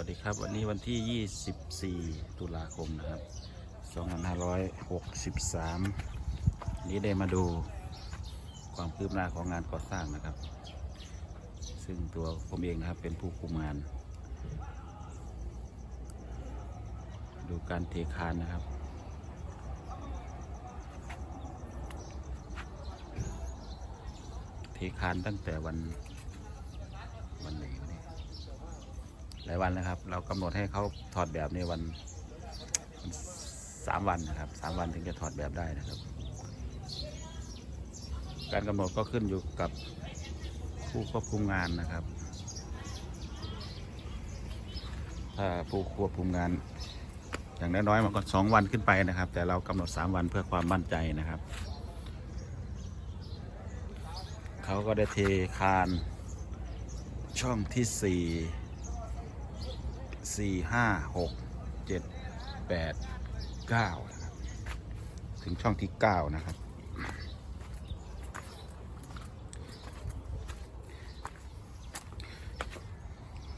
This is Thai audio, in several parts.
วัสดีครับ วันนี้วันที่ 24 ตุลาคมนะครับ 2563 นี้ได้มาดูความคืบหน้าของงานก่อสร้างนะครับ ซึ่งตัวผมเองนะครับเป็นผู้คุมงาน ดูการเทคานนะครับเทคานตั้งแต่วันวันไหนนนี้ หลายวันแล้วครับ เรากำหนดให้เขาถอดแบบในวันสามวันนะครับสามวันถึงจะถอดแบบได้นะครับ การกำหนดก็ขึ้นอยู่กับผู้ควบคุมงานนะครับ ถ้าผู้ควบคุมงาน อย่างน้อยๆมันก็สองวันขึ้นไปนะครับ แต่เรากำหนดสามวันเพื่อความมั่นใจนะครับเขาก็ได้เทคานช่องที่สี่ สี่ห้าหกเจ็ดแปดเก้านะครับ ถึงช่องที่เก้านะครับ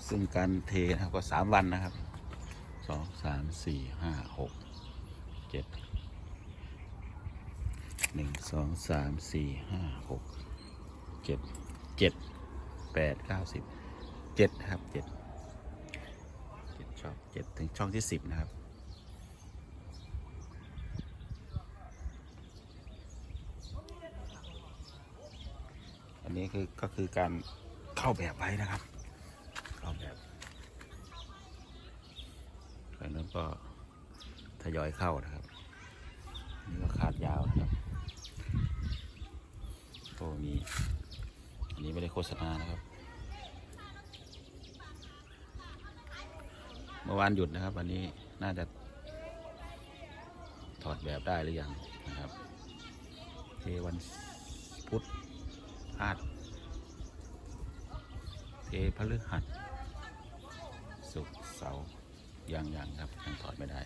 ซึ่งการเทนะครับก็สามวันนะครับสองสามสี่ห้าหกเจ็ดหนึ่งสองสามสี่ห้าหกเจ็ดเจ็ดแปดเก้าสิบเจ็ดครับเจ็ด เจ็ดช่องเจ็ดถึงช่องที่สิบนะครับ อันนี้คือก็คือการเข้าแบบไว้นะครับ เข้าแบบจากนั้นก็ทยอยเข้านะครับ นี่ก็คาดยาวนะครับโอ้มี อันนี้ไม่ได้โฆษณานะครับ มื่อวานหยุดนะครับ วันนี้น่าจะถอดแบบได้หรือยังนะครับเทวันพุธอาดเทพฤหัสศุกร์เสาร์ยังยังครับยังถอดไม่ได้